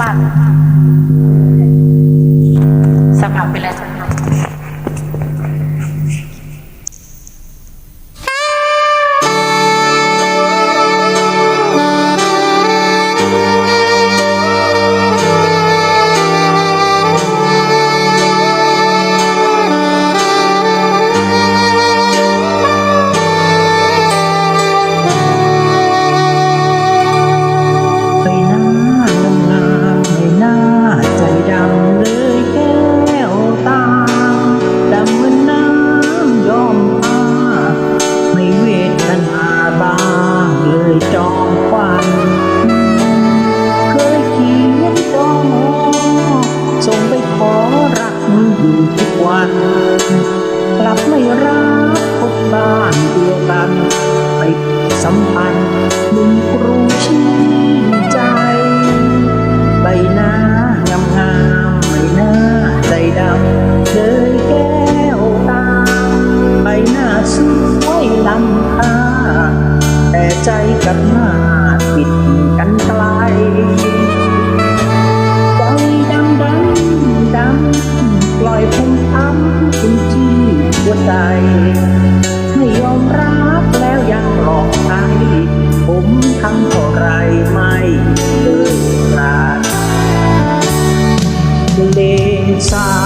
ปัดสมัครไปแล้ว ทุกวัน กลับไม่รับพบบ้านเดียวกันไปสัมพันธ์หนุ่มกรุงชื่อ ทั้งเท่าไรไม่เลือกราดเพลงสา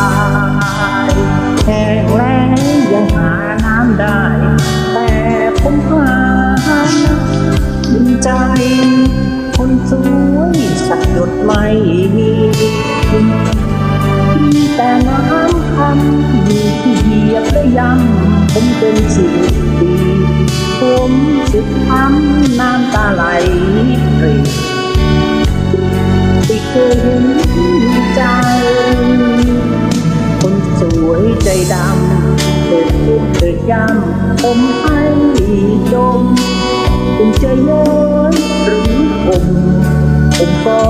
ผมเป็นสิ่งดีผมสึกช้ำน้ำตาไหลปรีที่เคยเห็นใจ คนสวยใจดำเกิดพูดเกิดย้ำผมให้จมคุณจเย้ยหรือผม ผมก็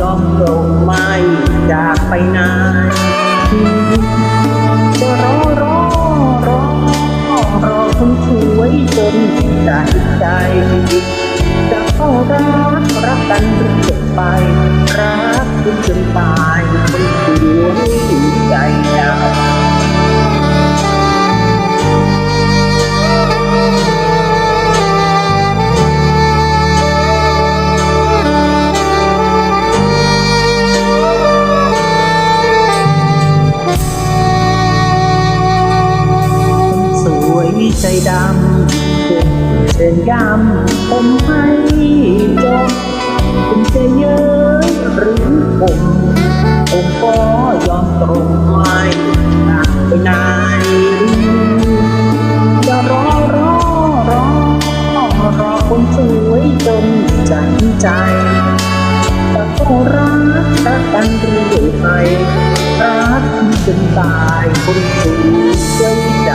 ยอม ไป รักคุณจนตายคนสวยใจดำสวใจดำเดินเดินยำผมให้จบ คุณจะเย้ยหรือผมผมก็ยอมตรงไม่ตามไปไหนจะรอรอรอรอคนสวยจนจันใจแต่ก็รักรักกันเรื่อยไปรักจนตายคนสวย